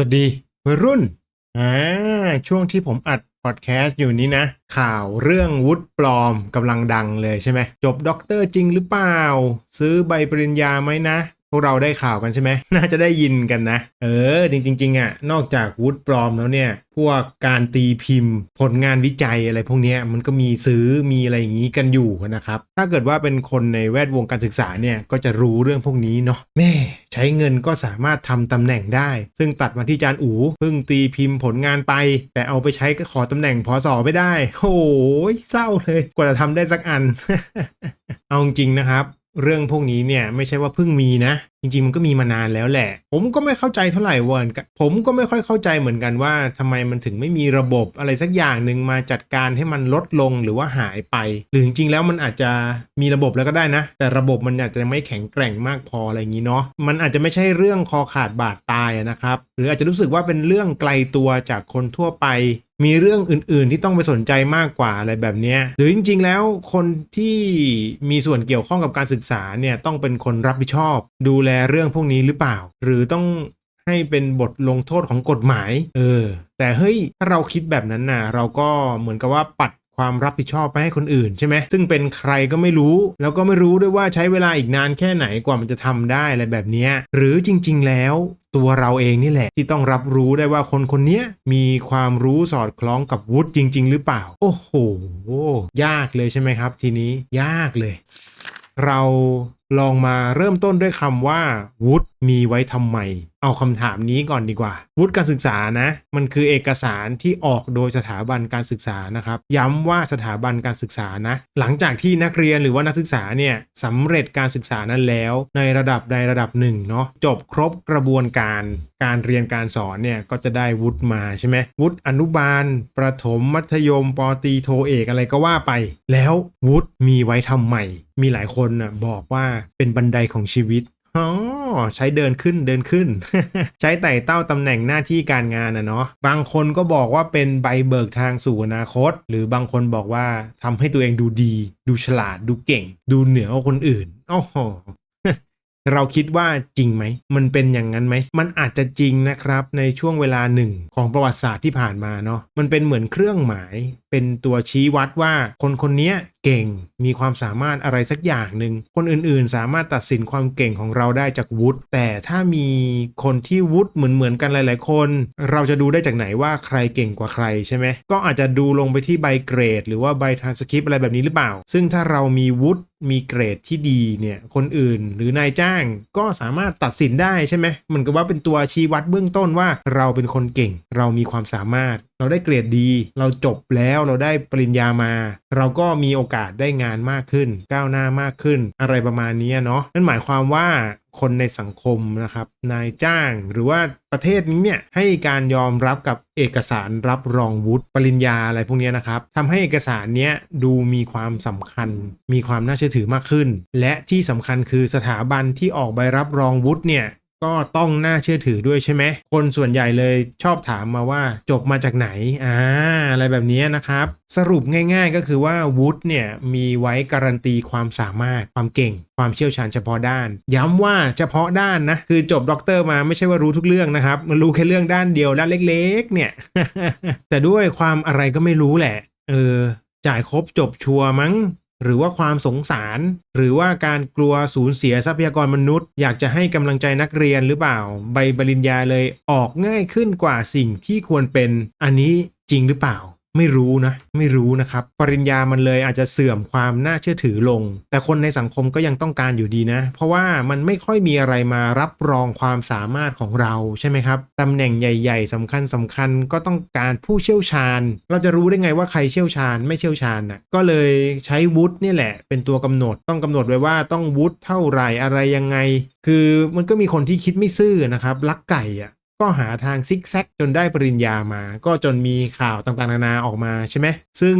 วัสดีวัยรุ่นอ่าช่วงที่ผมอัดพอดแคสต์อยู่นี้นะ ข่าวเรื่องวุฒิปลอมกำลังดังเลยใช่ไหมจบด็อกเตอร์จริงหรือเปล่า ซื้อใบปริญญาไหมนะ พวกเราได้ข่าวกันใช่ไหมน่าจะได้ยินกันนะ เออ จริงๆอะนอกจากวุฒิปลอมแล้วเนี่ย พวกการตีพิมพ์ ผลงานวิจัยอะไรพวกนี้มันก็มีซื้อมีอะไรอย่างนี้กันอยู่นะครับ ถ้าเกิดว่าเป็นคนในแวดวงการศึกษาเนี่ย ก็จะรู้เรื่องพวกนี้เนาะแม่ใช้เงินก็สามารถทำตำแหน่งได้ ซึ่งตัดมาที่จานอูเพิ่งตีพิมพ์ผลงานไป แต่เอาไปใช้ก็ขอตำแหน่งพอสอไม่ได้โอ้ยเศร้าเลย กว่าจะทำได้สักอัน เอาจริงนะครับ เรื่องพวกนี้เนี่ยไม่ใช่ว่าเพิ่งมีนะ จริง ๆ มันก็มีมานานแล้วแหละ ผมก็ไม่เข้าใจเท่าไหร่วอนกันผมก็ไม่ค่อยเข้าใจเหมือนกันว่าทำไมมันถึงไม่มีระบบอะไรสักอย่างหนึ่งมาจัดการให้มันลดลงหรือว่าหายไป หรือจริงๆแล้วมันอาจจะมีระบบแล้วก็ได้นะ แต่ระบบมันอาจจะไม่แข็งแกร่งมากพออะไรอย่างนี้เนาะมันอาจจะไม่ใช่เรื่องคอขาดบาดตายนะครับหรืออาจจะรู้สึกว่าเป็นเรื่องไกลตัวจากคนทั่วไป มีเรื่องอื่นๆ ที่ต้องไปสนใจมากกว่าอะไรแบบนี้หรือจริง ๆ แล้วคนที่มีส่วนเกี่ยวข้องกับการศึกษาเนี่ยต้องเป็นคนรับผิดชอบ ดูแลเรื่องพวกนี้หรือเปล่า หรือต้องให้เป็นบทลงโทษของกฎหมาย เออ แต่เฮ้ยถ้าเราคิดแบบนั้นน่ะ เราก็เหมือนกับว่าปัด ความรับผิดชอบไปให้คนอื่นใช่ไหมซึ่งเป็นใครก็ไม่รู้ แล้วก็ไม่รู้ด้วยว่าใช้เวลาอีกนานแค่ไหนกว่ามันจะทำได้อะไรแบบนี้หรือจริง ๆ แล้วตัวเราเองนี่แหละ ที่ต้องรับรู้ได้ว่าคนคนนี้มีความรู้สอดคล้องกับวุฒิจริง ๆ หรือเปล่า โอ้โห ยากเลยใช่ไหมครับ ทีนี้ยากเลย เรา ลองมาเริ่มต้นด้วยคำว่าวุฒิมีไว้ทำไม เอาคำถามนี้ก่อนดีกว่า วุฒิการศึกษานะ มันคือเอกสารที่ออกโดยสถาบันการศึกษานะครับ ย้ำว่าสถาบันการศึกษานะ หลังจากที่นักเรียนหรือว่านักศึกษาเนี่ยสำเร็จการศึกษานั้นแล้ว ในระดับใดระดับหนึ่งเนาะจบครบกระบวนการการเรียนการสอนเนี่ยก็จะได้วุฒิมาใช่ไหมวุฒิอนุบาล ประถมมัธยมปตีโทเอกอะไรก็ว่าไป แล้ววุฒิมีไว้ทำไมมีหลายคนน่ะบอกว่าเป็นบันไดของชีวิตอ๋อใช้เดินขึ้นเดินขึ้น ใช้ไต่เต้าตำแหน่งหน้าที่การงานนะเนาะบางคนก็บอกว่าเป็นใบเบิกทางสู่อนาคต หรือบางคนบอกว่าทำให้ตัวเองดูดี ดูฉลาดดูเก่ง ดูเหนือกว่าคนอื่นโอ้โหเราคิดว่าจริงไหม มันเป็นอย่างนั้นไหม มันอาจจะจริงนะครับในช่วงเวลาหนึ่งของประวัติศาสตร์ที่ผ่านมาเนาะ มันเป็นเหมือนเครื่องหมาย เป็นตัวชี้วัดว่าคนคนนี้เก่งมีความสามารถอะไรสักอย่างหนึ่งคนอื่นๆ สามารถตัดสินความเก่งของเราได้จากวุฒิแต่ถ้ามีคนที่วุฒิเหมือนๆกันหลาย ๆ คน เราจะดูได้จากไหนว่าใครเก่งกว่าใครใช่ไหมก็อาจจะดูลงไปที่ใบเกรด หรือว่าใบทรานสคริปอะไรแบบนี้หรือเปล่า ซึ่งถ้าเรามีวุฒิมีเกรดที่ดีเนี่ยคนอื่นหรือนายจ้างก็สามารถตัดสินได้ใช่ไหมมันก็ว่าเป็นตัวชี้วัดเบื้องต้นว่าเราเป็นคนเก่ง เรามีความสามารถ เราได้เกรดดี เราจบแล้วเราได้ปริญญามา เราก็มีโอกาสได้งานมากขึ้น ก้าวหน้ามากขึ้น อะไรประมาณนี้เนาะนั่นหมายความว่าคนในสังคมนะครับ นายจ้างหรือว่าประเทศนี้เนี่ยให้การยอมรับกับเอกสารรับรองวุฒิปริญญาอะไรพวกนี้นะครับทำให้เอกสารเนี้ยดูมีความสำคัญ มีความน่าเชื่อถือมากขึ้น และที่สำคัญคือสถาบันที่ออกใบรับรองวุฒิเนี่ย ก็ต้องน่าเชื่อถือด้วยใช่ไหม คนส่วนใหญ่เลยชอบถามมาว่าจบมาจากไหน อ่า อะไรแบบนี้นะครับ สรุปง่ายๆก็คือว่าวุฒิเนี่ยมีไว้การันตีความสามารถความเก่ง ความเชี่ยวชาญเฉพาะด้าน ย้ำว่าเฉพาะด้านนะ คือจบด็อกเตอร์มาไม่ใช่ว่ารู้ทุกเรื่องนะครับ มันรู้แค่เรื่องด้านเดียวด้านเล็ก ๆ เนี่ย แต่ด้วยความอะไรก็ไม่รู้แหละ เออจ่ายครบจบชัวร์มั้ง หรือว่าความสงสาร หรือว่าการกลัวสูญเสียทรัพยากรมนุษย์ อยากจะให้กำลังใจนักเรียนหรือเปล่า ใบปริญญาเลยออกง่ายขึ้นกว่าสิ่งที่ควรเป็นอันนี้จริงหรือเปล่า ไม่รู้นะ ไม่รู้นะครับ ปริญญามันเลยอาจจะเสื่อมความน่าเชื่อถือลง แต่คนในสังคมก็ยังต้องการอยู่ดีนะ เพราะว่ามันไม่ค่อยมีอะไรมารับรองความสามารถของเราใช่ไหมครับตำแหน่งใหญ่ ๆสำคัญสำคัญก็ต้องการผู้เชี่ยวชาญ เราจะรู้ได้ไงว่าใครเชี่ยวชาญ ไม่เชี่ยวชาญน่ะก็เลยใช้วุฒินี่แหละ เป็นตัวกำหนดต้องกำหนดไว้ว่าต้องวุฒิเท่าไหร่อะไรยังไง คือมันก็มีคนที่คิดไม่ซื่อนะครับลักไก่อะ ก็หาทางซิกแซกจนได้ปริญญามา ก็จนมีข่าวต่างๆ นานาออกมาใช่ไหมซึ่ง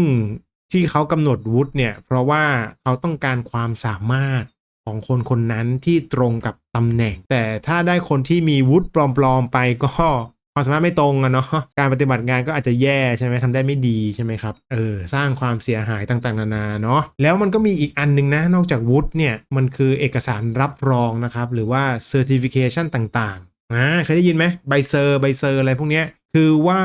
ที่เขากำหนดวุฒิเนี่ย เพราะว่าเขาต้องการความสามารถของคนคนนั้นที่ตรงกับตำแหน่ง แต่ถ้าได้คนที่มีวุฒิปลอมๆไปก็ความสามารถไม่ตรงอะเนาะการปฏิบัติงานก็อาจจะแย่ใช่ไหมทำได้ไม่ดีใช่ไหมครับเออสร้างความเสียหายต่างๆ นานาเนาะแล้วมันก็มีอีกอันหนึงนะ นอกจากวุฒิเนี่ยมันคือเอกสารรับรองนะครับ หรือว่า certification ต่างๆ อ่าเคยได้ยินไหมใบเซอร์ใบเซอร์อะไรพวกเนี้ยคือว่า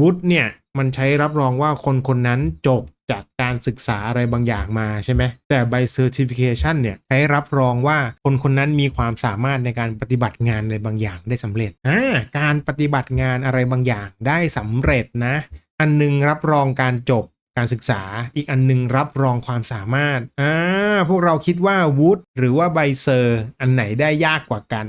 วุฒิเนี่ยมันใช้รับรองว่าคนคนนั้นจบจากการศึกษาอะไรบางอย่างมาใช่ไหมแต่ใบเซอร์ติฟิเคชันเนี่ยใช้รับรองว่าคนคนนั้นมีความสามารถในการปฏิบัติงานอะไรบางอย่างได้สำเร็จอ่าการปฏิบัติงานอะไรบางอย่างได้สำเร็จนะ อันหนึงรับรองการจบการศึกษาอีกอันหนึงรับรองความสามารถอ่าพวกเราคิดว่าวุฒิหรือว่าใบเซอร์ อันไหนได้ยากกว่ากัน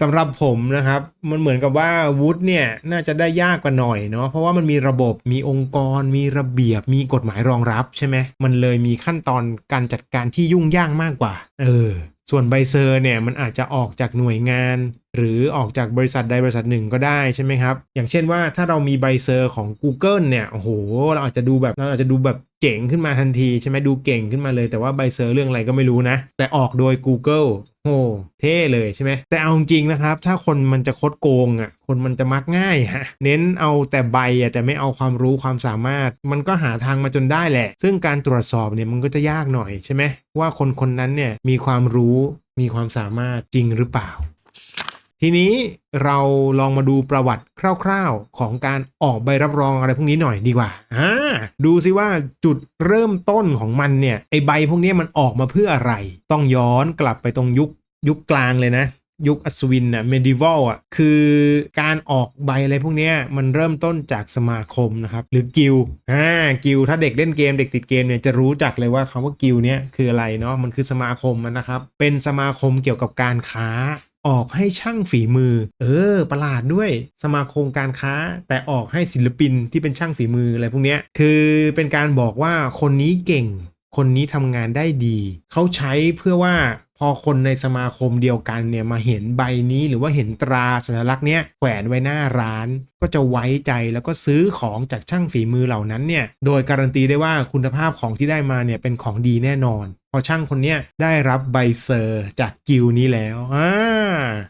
สำหรับผมนะครับ มันเหมือนกับว่าวุฒิเนี่ยน่าจะได้ยากกว่าหน่อยเนาะเพราะว่ามันมีระบบมีองค์กร มีระเบียบ มีกฎหมายรองรับใช่ไหมมันเลยมีขั้นตอนการจัดการที่ยุ่งยากมากกว่า เออ ส่วนใบเซอร์เนี่ยมันอาจจะออกจากหน่วยงาน หรือออกจากบริษัทใดบริษัทหนึ่งก็ได้ใช่ไหมครับ อย่างเช่นว่าถ้าเรามีใบเซอร์ของ Google เนี่ยโอ้โหเราอาจจะดูแบบเราอาจจะดูแบบเจ๋งขึ้นมาทันทีใช่ไหมดูเก่งขึ้นมาเลยแต่ว่าใบเซอร์เรื่องอะไรก็ไม่รู้นะ แต่ออกโดย Google โอ้เท่เลยใช่ไหมแต่เอาจริงนะครับ ถ้าคนมันจะคดโกงอะคนมันจะมักง่ายฮะเน้นเอาแต่ใบอะแต่ไม่เอาความรู้ความสามารถ มันก็หาทางมาจนได้แหละ ซึ่งการตรวจสอบเนี่ยมันก็จะยากหน่อยใช่ไหมว่าคนคนนั้นเนี่ยมีความรู้มีความสามารถจริงหรือเปล่า ทีนี้เราลองมาดูประวัติคร่าวๆ ของการออกใบรับรองอะไรพวกนี้หน่อยดีกว่าอ่าดูซิว่าจุดเริ่มต้นของมันเนี่ยไอใบพวกนี้มันออกมาเพื่ออะไร ต้องย้อนกลับไปตรงยุคยุคกลางเลยนะยุคอัศวินน่ะเมดิวัลอะคือการออกใบอะไรพวกเนี้ยมันเริ่มต้นจากสมาคมนะครับหรือกิลด์อ่ากิลถ้าเด็กเล่นเกมเด็กติดเกมเนี่ยจะรู้จักเลยว่าคำว่ากิลดเนี้ยคืออะไรเนาะมันคือสมาคมมันนะครับเป็นสมาคมเกี่ยวกับการค้า ออกให้ช่างฝีมือ เออ ประหลาดด้วยสมาคมการค้า แต่ออกให้ศิลปินที่เป็นช่างฝีมืออะไรพวกเนี้ยคือเป็นการบอกว่าคนนี้เก่ง คนนี้ทำงานได้ดี เขาใช้เพื่อว่าพอคนในสมาคมเดียวกันเนี่ยมาเห็นใบนี้หรือว่าเห็นตราสัญลักษณ์เนี้ยแขวนไว้หน้าร้าน ก็จะไว้ใจแล้วก็ซื้อของจากช่างฝีมือเหล่านั้นเนี่ยโดยการันตีได้ว่าคุณภาพของที่ได้มาเนี่ยเป็นของดีแน่นอน พอช่างคนเนี้ยได้รับใบเซอร์จากกิลนี้แล้วอ่า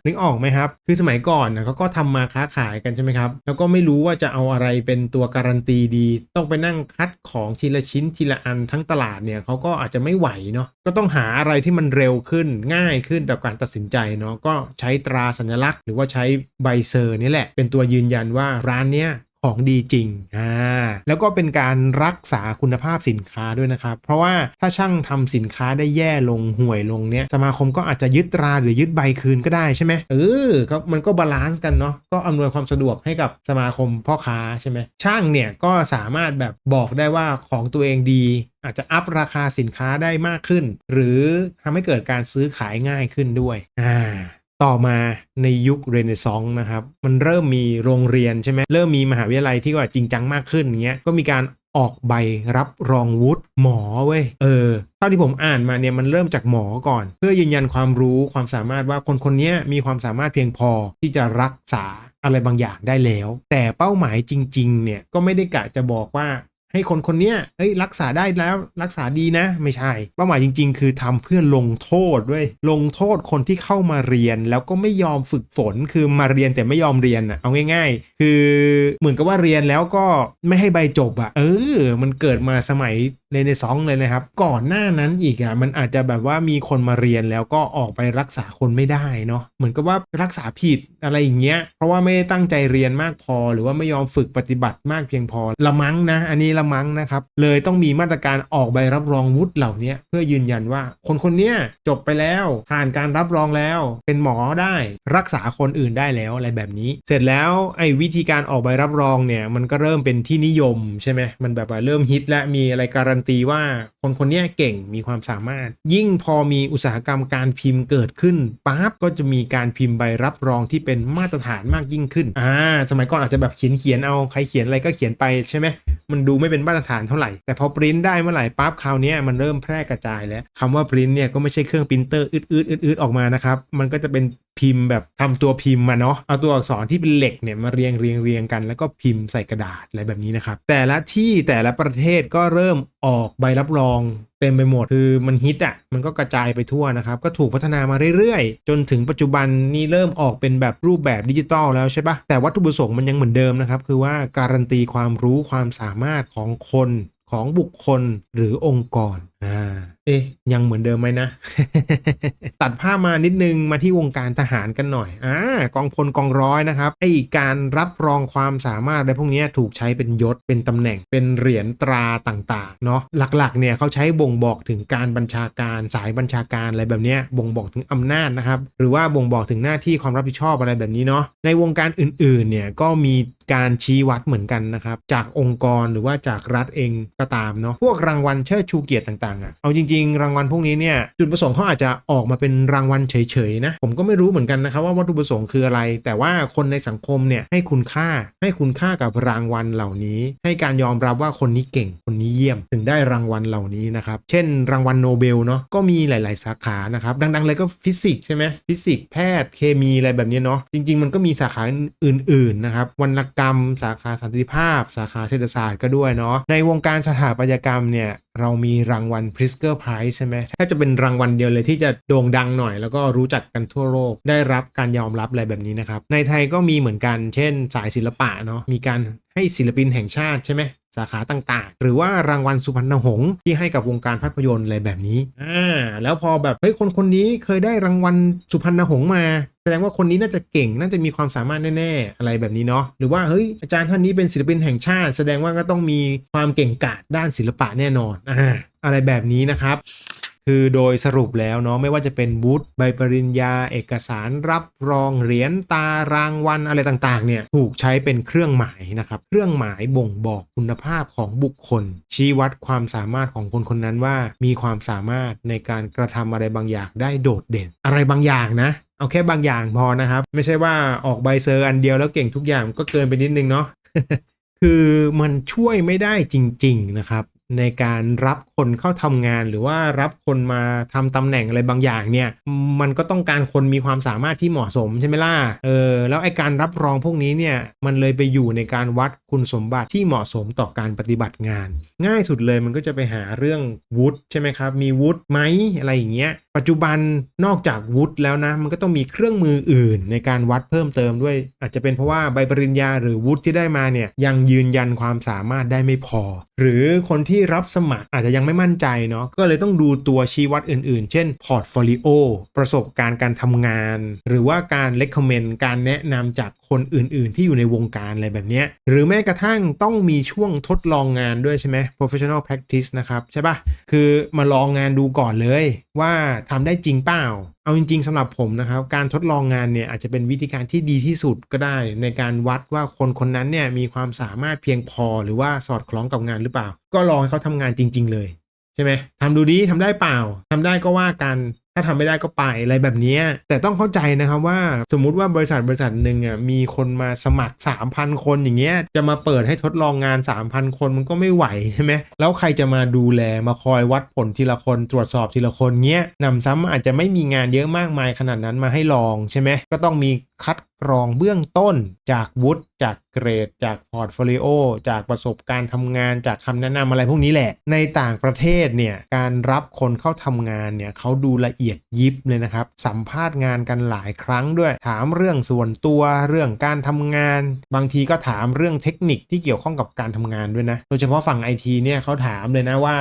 นึกออกไหมครับ คือสมัยก่อนนะเขาก็ทำมาค้าขายกันใช่ไหมครับ แล้วก็ไม่รู้ว่าจะเอาอะไรเป็นตัวการันตีดี ต้องไปนั่งคัดของทีละชิ้นทีละอันทั้งตลาดเนี่ยเขาก็อาจจะไม่ไหวเนาะ ก็ต้องหาอะไรที่มันเร็วขึ้นง่ายขึ้นต่อการตัดสินใจเนาะ ก็ใช้ตราสัญลักษณ์ หรือว่าใช้ใบเซอร์นี่แหละเป็นตัวยืนยันว่าร้านเนี้ย ของดีจริงอ่าแล้วก็เป็นการรักษาคุณภาพสินค้าด้วยนะครับ เพราะว่าถ้าช่างทำสินค้าได้แย่ลงห่วยลงเนี้ยสมาคมก็อาจจะยึดตราหรือยึดใบคืนก็ได้ใช่ไหมเออก็มันก็บาลานซ์กันเนาะก็อำนวยความสะดวกให้กับสมาคมพ่อค้าใช่ไหมช่างเนี่ยก็สามารถแบบบอกได้ว่าของตัวเองดีอาจจะอัพราคาสินค้าได้มากขึ้น หรือทำให้เกิดการซื้อขายง่ายขึ้นด้วยอ่า ต่อมาในยุคเรเนซองส์นะครับมันเริ่มมีโรงเรียนใช่ไหมเริ่มมีมหาวิทยาลัยที่ว่าจริงจังมากขึ้นอย่างเงี้ยก็มีการออกใบรับรองวุฒิหมอเว้ยเออเท่าที่ผมอ่านมาเนี่ยมันเริ่มจากหมอก่อน เพื่อยืนยันความรู้ความสามารถว่าคนคนนี้มีความสามารถเพียงพอที่จะรักษาอะไรบางอย่างได้แล้ว แต่เป้าหมายจริง ๆ เนี่ยก็ไม่ได้กะจะบอกว่า ให้คนคนเนี้ยเอ้ยรักษาได้แล้วรักษาดีนะ ไม่ใช่ เป้าหมายจริง ๆ คือทำเพื่อลงโทษด้วย ลงโทษคนที่เข้ามาเรียนแล้วก็ไม่ยอมฝึกฝนคือมาเรียนแต่ไม่ยอมเรียนอะเอาง่าย ๆ คือเหมือนกับว่าเรียนแล้วก็ไม่ให้ใบจบอะเออ มันเกิดมาสมัย เรเนซองส์เลยนะครับ ก่อนหน้านั้นอีกอะมันอาจจะแบบว่ามีคนมาเรียนแล้วก็ออกไปรักษาคนไม่ได้เนาะเหมือนกับว่ารักษาผิดอะไรอย่างเงี้ยเพราะว่าไม่ได้ตั้งใจเรียนมากพอ หรือว่าไม่ยอมฝึกปฏิบัติมากเพียงพอละมั้งนะ อันนี้ละมั้งนะครับเลยต้องมีมาตรการออกใบรับรองวุฒิเหล่านี้เพื่อยืนยันว่า คนคนเนี้ยจบไปแล้วผ่านการรับรองแล้ว เป็นหมอได้รักษาคนอื่นได้แล้วอะไรแบบนี้ เสร็จแล้วไอ้วิธีการออกใบรับรองเนี่ยมันก็เริ่มเป็นที่นิยมใช่ไหมมันแบบเริ่มฮิตและมีอะไรการันตีว่า คนคนนี้เก่งมีความสามารถ ยิ่งพอมีอุตสาหกรรมการพิมพ์เกิดขึ้นปั๊บก็จะมีการพิมพ์ใบรับรองที่เป็นมาตรฐานมากยิ่งขึ้นอ่าสมัยก่อนอาจจะแบบเขียนเขียนเอาใครเขียนอะไรก็เขียนไปใช่ไหมมันดูไม่เป็นมาตรฐานเท่าไหร่ แต่พอปริ้นได้เมื่อไหร่ปั๊บคราวนี้มันเริ่มแพร่กระจายแล้วคำว่าปริ้นเนี่ยก็ไม่ใช่เครื่องปรินเตอร์อืดๆอืดๆออกมานะครับมันก็จะเป็นพิมพ์แบบทำตัวพิมพ์มาเนาะเอาตัวอักษรที่เป็นเหล็กเนี่ยมาเรียงเรียงเรียงกัน แล้วก็พิมพ์ใส่กระดาษอะไรแบบนี้นะครับแต่ละที่แต่ละประเทศก็เริ่มออกใบรับรองเต็มไปหมด คือมันฮิตอะมันก็กระจายไปทั่วนะครับ ก็ถูกพัฒนามาเรื่อยๆ จนถึงปัจจุบันนี่เริ่มออกเป็นแบบรูปแบบดิจิตอลแล้วใช่ปะแต่วัตถุประสงค์มันยังเหมือนเดิมนะครับ คือว่าการันตีความรู้ความสามารถของคนของบุคคลหรือองค์กร อ่าเอ๊ะยังเหมือนเดิมไหมนะ ตัดภาพมานิดนึงมาที่วงการทหารกันหน่อยอ่ากองพลกองร้อยนะครับไอการรับรองความสามารถอะไรพวกเนี้ยถูกใช้เป็นยศเป็นตำแหน่งเป็นเหรียญตราต่างๆเนาะหลักๆเนี่ยเขาใช้บ่งบอกถึงการบัญชาการสายบัญชาการอะไรแบบเนี้ยบ่งบอกถึงอำนาจนะครับหรือว่าบ่งบอกถึงหน้าที่ความรับผิดชอบอะไรแบบนี้เนาะในวงการอื่นๆเนี่ยก็มีการชี้วัดเหมือนกันนะครับจากองค์กรหรือว่าจากรัฐเองก็ตามเนาะพวกรางวัลเชิดชูเกียรติต่างๆอะ่ะเอาจริง ๆ รางวัลพวกนี้เนี่ยจุดประสงค์เขาอาจจะออกมาเป็นรางวัลเฉยๆนะผมก็ไม่รู้เหมือนกันนะครับว่าวัตถุประสงค์คืออะไร แต่ว่าคนในสังคมเนี่ยให้คุณค่าให้คุณค่ากับรางวัลเหล่านี้ ให้การยอมรับว่าคนนี้เก่งคนนี้เยี่ยม ถึงได้รางวัลเหล่านี้นะครับเช่น รางวัลโนเบลเนาะก็มีหลาย ๆ สาขานะครับดังๆเลยก็ฟิสิกส์ใช่ไหมฟิสิกส์แพทย์เคมีอะไรแบบนี้เนาะจริง ๆ มันก็มีสาขาอื่น ๆ นะครับวรรณกรรม สาขาสันติภาพ สาขาเศรษฐศาสตร์ก็ด้วยเนาะในวงการสถาปัตยกรรมเนี่ยเรามีรางวัล Pritzker Prize ใช่ไหมแทบจะเป็นรางวัลเดียวเลยที่จะโด่งดังหน่อย แล้วก็รู้จักกันทั่วโลก ได้รับการยอมรับอะไรแบบนี้นะครับ ในไทยก็มีเหมือนกัน เช่น สายศิลปะเนาะ มีการให้ศิลปินแห่งชาติใช่ไหม สาขาต่างๆ หรือว่ารางวัลสุพรรณหงษ์ที่ให้กับวงการภาพยนตร์อะไรแบบนี้อ่าแล้วพอแบบเฮ้ยคนคนนี้เคยได้รางวัลสุพรรณหงษ์มาแสดงว่าคนนี้น่าจะเก่งน่าจะมีความสามารถแน่ๆ อะไรแบบนี้เนาะหรือว่าเฮ้ยอาจารย์ท่านนี้เป็นศิลปินแห่งชาติ แสดงว่าก็ต้องมีความเก่งกาจด้านศิลปะแน่นอนอ่าอะไรแบบนี้นะครับ คือโดยสรุปแล้วเนาะไม่ว่าจะเป็นบูธใบปริญญา เอกสารรับรองเหรียญตารางวัลอะไรต่างๆเนี่ยถูกใช้เป็นเครื่องหมายนะครับเครื่องหมายบ่งบอกคุณภาพของบุคคล ชี้วัดความสามารถของคนคนนั้นว่า มีความสามารถในการกระทำอะไรบางอย่างได้โดดเด่น อะไรบางอย่างนะเอาแค่บางอย่างพอนะครับ ไม่ใช่ว่าออกใบเซอร์อันเดียวแล้วเก่งทุกอย่างก็เกินไปนิดนึงเนาะคือมันช่วยไม่ได้จริง ๆนะครับ ในการรับ คนเข้าทำงาน หรือว่ารับคนมาทำตำแหน่งอะไรบางอย่างเนี่ย มันก็ต้องการคนมีความสามารถที่เหมาะสมใช่ไหมล่ะเออแล้วไอการรับรองพวกนี้เนี่ยมันเลยไปอยู่ในการวัดคุณสมบัติที่เหมาะสมต่อการปฏิบัติงาน ง่ายสุดเลยมันก็จะไปหาเรื่องวุฒิใช่ไหมครับ มีวุฒิไหมอะไรอย่างเงี้ยปัจจุบันนอกจากวุฒิแล้วนะ มันก็ต้องมีเครื่องมืออื่นในการวัดเพิ่มเติมด้วย อาจจะเป็นเพราะว่าใบปริญญาหรือวุฒิที่ได้มาเนี่ยยังยืนยันความสามารถได้ไม่พอ หรือคนที่รับสมัครอาจจะยังไม่ไม่มั่นใจเนาะก็เลยต้องดูตัวชี้วัดอื่นๆ เช่นพอร์ตโฟลิโอประสบการณ์การทำงาน หรือว่าการเล c คอมเมนการแนะนำจากคนอื่นๆ ที่อยู่ในวงการอะไรแบบนี้หรือแม้กระทั่งต้องมีช่วงทดลองงานด้วยใช่ไหม professional practice นะครับใช่ปะคือมาลองงานดูก่อนเลยว่าทำได้จริงเปล่าเอาจริงๆสำหรับผมนะครับ การทดลองงานเนี่ยอาจจะเป็นวิธีการที่ดีที่สุดก็ได้ ในการวัดว่าคนคนนั้นเนี่ยมีความสามารถเพียงพอหรือว่าสอดคล้องกับงานหรือเปล่า ก็ลองให้เขาทำงานจริง ๆ เลย ใช่ไหมทำดูดีทำได้เปล่าทำได้ก็ว่ากัน ถ้าทำไม่ได้ก็ไปอะไรแบบนี้ แต่ต้องเข้าใจนะครับว่าสมมุติว่าบริษัทบริษัทหนึ่งอะมีคนมาสมัคร 3,000 คนอย่างเงี้ยจะมาเปิดให้ทดลองงาน 3,000 คนมันก็ไม่ไหวใช่ไหมแล้วใครจะมาดูแลมาคอยวัดผลทีละคนตรวจสอบทีละคนเงี้ยนำซ้ำอาจจะไม่มีงานเยอะมากมายขนาดนั้นมาให้ลองใช่ไหมก็ต้องมีคัดกรองเบื้องต้น จากวุฒิจากเกรด จากพอร์ตโฟลิโอจากประสบการณ์ทำงานจากคำแนะนำอะไรพวกนี้แหละ ในต่างประเทศเนี่ยการรับคนเข้าทำงานเนี่ยเขาดูละเอียดยิบเลยนะครับ สัมภาษณ์งานกันหลายครั้งด้วย ถามเรื่องส่วนตัวเรื่องการทำงาน บางทีก็ถามเรื่องเทคนิคที่เกี่ยวข้องกับการทำงานด้วยนะ โดยเฉพาะฝั่งไอทีเนี่ยเขาถามเลยนะว่า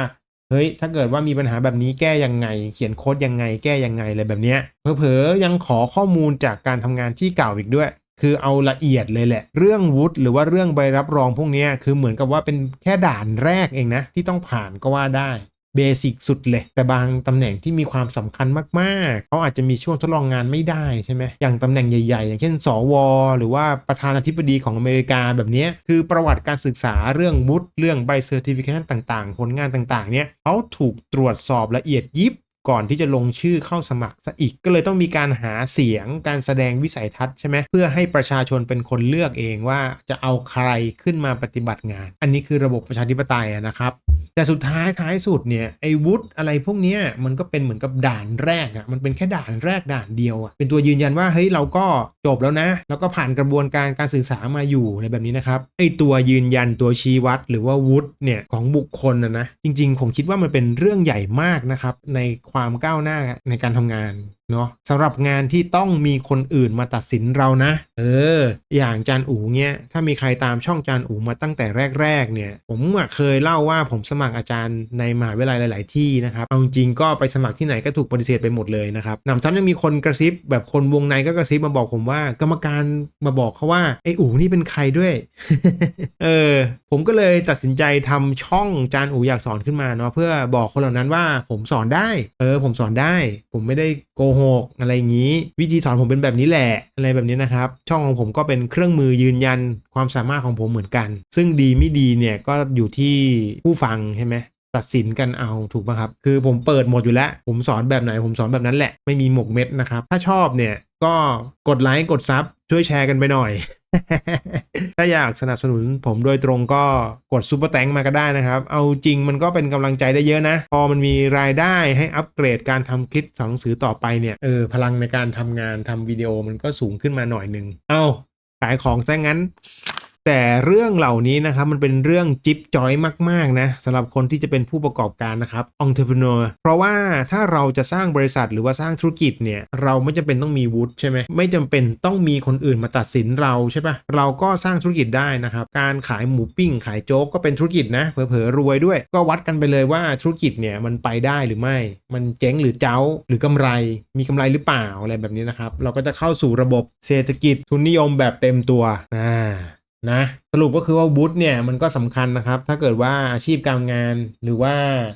เฮ้ย ถ้าเกิดว่ามีปัญหาแบบนี้แก้ยังไง เขียนโค้ดยังไง แก้ยังไงอะไรแบบเนี้ยเผลอๆยังขอข้อมูลจากการทำงานที่เก่าอีกด้วย คือเอาละเอียดเลยแหละ เรื่องวุฒิหรือว่าเรื่องใบรับรองพวกเนี้ยคือเหมือนกับว่าเป็นแค่ด่านแรกเองนะ ที่ต้องผ่านก็ว่าได้ เบสิกสุดเลย แต่บางตำแหน่งที่มีความสำคัญมากๆ เขาอาจจะมีช่วงทดลองงานไม่ได้ใช่ไหมอย่างตำแหน่งใหญ่ๆ อย่างเช่น สว หรือว่าประธานาธิบดีของอเมริกาแบบนี้ คือประวัติการศึกษาเรื่องวุฒิเรื่องใบเซอร์ติฟิเคชันต่างๆ ผลงานต่างๆ เนี่ยเขาถูกตรวจสอบละเอียดยิบก่อนที่จะลงชื่อเข้าสมัครซะอีกก็เลยต้องมีการหาเสียงการแสดงวิสัยทัศน์ใช่ไหมเพื่อให้ประชาชนเป็นคนเลือกเองว่าจะเอาใครขึ้นมาปฏิบัติงาน อันนี้คือระบบประชาธิปไตยนะครับ แต่สุดท้ายท้ายสุดเนี่ยไอ้วุฒิอะไรพวกเนี้ยมันก็เป็นเหมือนกับด่านแรกอะ่ะมันเป็นแค่ด่านแรกด่านเดียวอะ่ะเป็นตัวยืนยันว่าเฮ้ยเราก็จบแล้วนะ แล้วก็ผ่านกระบวนการการศึกษามาอยู่อะไรแบบนี้นะครับไอ้ตัวยืนยันตัวชี้วัด หรือว่าวุฒิเนี่ยของบุคคลนะนะจริงๆ ผมคิดว่ามันเป็นเรื่องใหญ่มากนะครับในความก้าวหน้าในการทำงานเนาะสำหรับงานที่ต้องมีคนอื่นมาตัดสินเรานะ เออ อย่างจานอูเนี่ยถ้ามีใครตามช่องจานอูมาตั้งแต่แรกๆ เนี่ย ผมเคยเล่าว่าผมสมัครอาจารย์ในมหาวิทยาลัยหลาย ๆ ที่นะครับเอาจริงก็ไปสมัครที่ไหนก็ถูกปฏิเสธไปหมดเลยนะครับนำซ้ำยังมีคนกระซิบแบบคนวงในก็กระซิบมาบอกผมว่า กรรมการมาบอกเขาว่าไอ้อูนี่เป็นใครด้วย เออ ผมก็เลยตัดสินใจทำช่องจานอูอยากสอนขึ้นมาเนาะเพื่อบอกคนเหล่านั้นว่าผมสอนได้ เออ ผมสอนได้ ผมไม่ได้โกหกอะไรอย่างนี้ วิธีสอนผมเป็นแบบนี้แหละ อะไรแบบนี้นะครับ ช่องของผมก็เป็นเครื่องมือยืนยันความสามารถของผมเหมือนกัน ซึ่งดีไม่ดีเนี่ยก็อยู่ที่ผู้ฟังใช่ไหมตัดสินกันเอาถูกป่ะครับ คือผมเปิดหมดอยู่แล้ว ผมสอนแบบไหนผมสอนแบบนั้นแหละ ไม่มีหมกเม็ดนะครับ ถ้าชอบเนี่ยก็กดไลค์กดซับ ช่วยแชร์กันไปหน่อย ถ้าอยากสนับสนุนผมโดยตรงก็กดซูเปอร์แตงมาก็ได้นะครับ เอาจริงมันก็เป็นกำลังใจได้เยอะนะ พอมันมีรายได้ให้อัปเกรดการทำคลิปสอนหนังสือต่อไปเนี่ยเออพลังในการทำงานทำวิดีโอมันก็สูงขึ้นมาหน่อยหนึ่งเอาขายของซะงั้น แต่เรื่องเหล่านี้นะครับมันเป็นเรื่องจิ๊บจอยมากๆนะสำหรับคนที่จะเป็นผู้ประกอบการนะครับ entrepreneur เพราะว่าถ้าเราจะสร้างบริษัทหรือว่าสร้างธุรกิจเนี่ยเราไม่จำเป็นต้องมีวุฒิใช่ไหมไม่จำเป็นต้องมีคนอื่นมาตัดสินเราใช่ปะเราก็สร้างธุรกิจได้นะครับ การขายหมูปิ้ง ขายโจ๊กก็เป็นธุรกิจนะเผลอๆรวยด้วย ก็วัดกันไปเลยว่าธุรกิจเนี่ยมันไปได้หรือไม่ มันเจ๊งหรือเจ้าหรือกำไร มีกำไรหรือเปล่าอะไรแบบนี้นะครับเราก็จะเข้าสู่ระบบเศรษฐกิจทุนนิยมแบบเต็มตัวอ่า นะสรุปก็คือว่าวุฒิเนี่ยมันก็สำคัญนะครับ ถ้าเกิดว่าอาชีพการงาน หรือว่า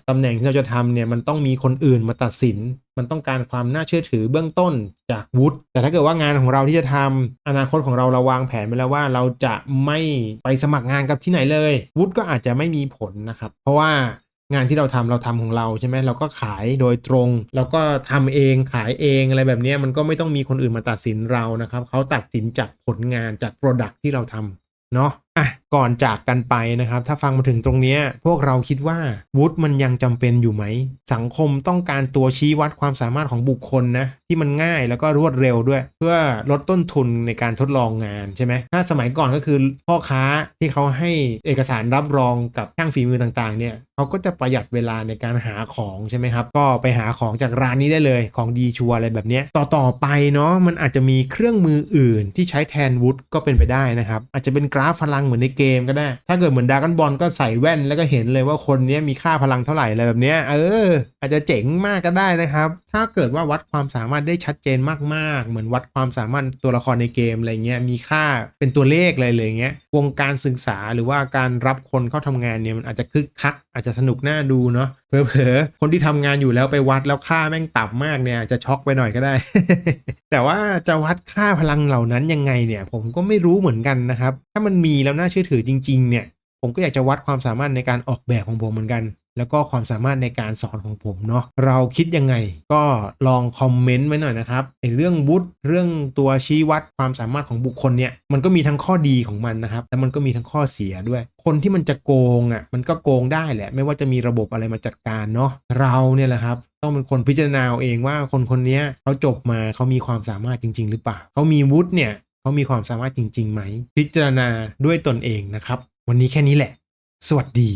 ตำแหน่งที่เราจะทำเนี่ยมันต้องมีคนอื่นมาตัดสิน มันต้องการความน่าเชื่อถือเบื้องต้นจากวุฒิแต่ถ้าเกิดว่างานของเราที่จะทำอนาคตของเราเราวางแผนไปแล้วว่าเราจะไม่ไปสมัครงานกับที่ไหนเลย วุฒิก็อาจจะไม่มีผลนะครับ เพราะว่างานที่เราทำเราทำของเราใช่ไหมเราก็ขายโดยตรง แล้วก็ทำเองขายเองอะไรแบบนี้มันก็ไม่ต้องมีคนอื่นมาตัดสินเรานะครับเขาตัดสินจากผลงานจาก Product ที่เราทำ เนาะ อะก่อนจากกันไปนะครับ ถ้าฟังมาถึงตรงนี้พวกเราคิดว่าวุฒิมันยังจำเป็นอยู่ไหม สังคมต้องการตัวชี้วัดความสามารถของบุคคลนะ ที่มันง่ายแล้วก็รวดเร็วด้วย เพื่อลดต้นทุนในการทดลองงานใช่ไหมถ้าสมัยก่อนก็คือพ่อค้าที่เขาให้เอกสารรับรองกับช่างฝีมือต่างๆ เนี่ยเขาก็จะประหยัดเวลาในการหาของใช่ไหมครับ ก็ไปหาของจากร้านนี้ได้เลยของดีชัวอะไรแบบนี้ต่อต่อไปเนาะมันอาจจะมีเครื่องมืออื่นที่ใช้แทนวุฒิก็เป็นไปได้นะครับอาจจะเป็นกราฟพลังเหมือนในเกมก็ได้ ถ้าเกิดเหมือนดากันบอลก็ใส่แว่นแล้วก็เห็นเลยว่าคนนี้มีค่าพลังเท่าไหร่อะไรแบบนี้เออ อาจจะเจ๋งมากก็ได้นะครับ ถ้าเกิดว่าวัดความสามารถได้ชัดเจนมากๆ เหมือนวัดความสามารถตัวละครในเกมอะไรเงี้ยมีค่าเป็นตัวเลขอะไรเลยเงี้ยวงการศึกษาหรือว่าการรับคนเข้าทำงานเนี่ยมันอาจจะคึกคัก อาจจะสนุกน่าดูเนาะ เผลอๆคนที่ทำงานอยู่แล้วไปวัดแล้วค่าแม่งต่ำมากเนี่ยจะช็อกไปหน่อยก็ได้ แต่ว่าจะวัดค่าพลังเหล่านั้นยังไงเนี่ย ผมก็ไม่รู้เหมือนกันนะครับ ถ้ามันมีแล้วน่าเชื่อถือจริง ๆ เนี่ย ผมก็อยากจะวัดความสามารถในการออกแบบของผมเหมือนกัน แล้วก็ความสามารถในการสอนของผมเนาะเราคิดยังไงก็ลองคอมเมนต์ไว้หน่อยนะครับไอเรื่องวุฒิเรื่องตัวชี้วัดความสามารถของบุคคลเนี่ยมันก็มีทั้งข้อดีของมันนะครับแต่มันก็มีทั้งข้อเสียด้วย คนที่มันจะโกงอะมันก็โกงได้แหละ ไม่ว่าจะมีระบบอะไรมาจัดการเนาะเราเนี่ยแหละครับต้องเป็นคนพิจารณาเองว่าคนคนนี้เขาจบมาเขามีความสามารถจริง ๆ หรือเปล่าเขามีวุฒิเนี่ยเขามีความสามารถจริงๆไหม พิจารณาด้วยตนเองนะครับ วันนี้แค่นี้แหละ สวัสดี